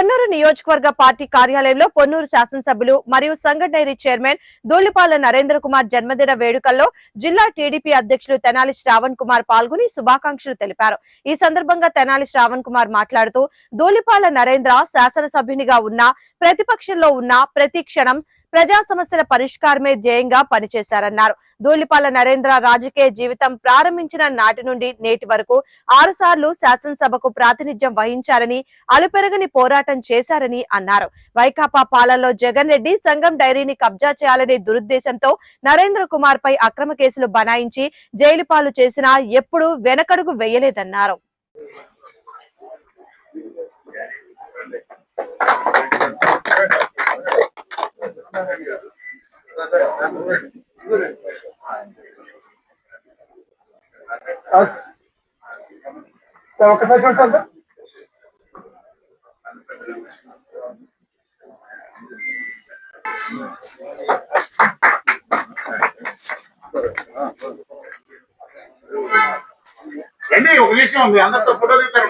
నియోజకవర్గ పార్టీ కార్యాలయంలో పొన్నూరు శాసనసభ్యులు మరియు సంఘ డైరీ చైర్మన్ దూలిపాల నరేంద్ర కుమార్ జన్మదిన వేడుకల్లో జిల్లా టీడీపీ అధ్యక్షులు తెనాలి శ్రావణ్ కుమార్ పాల్గొని శుభాకాంక్షలు తెలిపారు. ఈ సందర్భంగా తెనాలి శ్రావణ్ కుమార్ మాట్లాడుతూ దూలిపాల నరేంద్ర శాసనసభ్యునిగా ఉన్న ప్రతిపక్షంలో ఉన్న ప్రతి క్షణం ప్రజా సమస్యల పరిష్కారమే ధ్యేయంగా పనిచేశారన్నారు. ధూళిపాల నరేంద్ర రాజకీయ జీవితం ప్రారంభించిన నాటి నుండి నేటి వరకు ఆరు సార్లు శాసనసభకు ప్రాతినిధ్యం వహించారని అలుపెరగని పోరాటం చేశారని అన్నారు. వైకాపా పాలనలో జగన్ రెడ్డి సంఘం డైరీని కబ్జా చేయాలనే దురుద్దేశంతో నరేంద్ర కుమార్ పై అక్రమ కేసులు బనాయించి జైలు పాలు చేసినా ఎప్పుడూ వెనకడుగు వేయలేదన్నారు. సార్ ఒకసారి చూడండి సార్ రండి ఒక విషయం ఉంది అందరితో ఫోటో దిగుతారు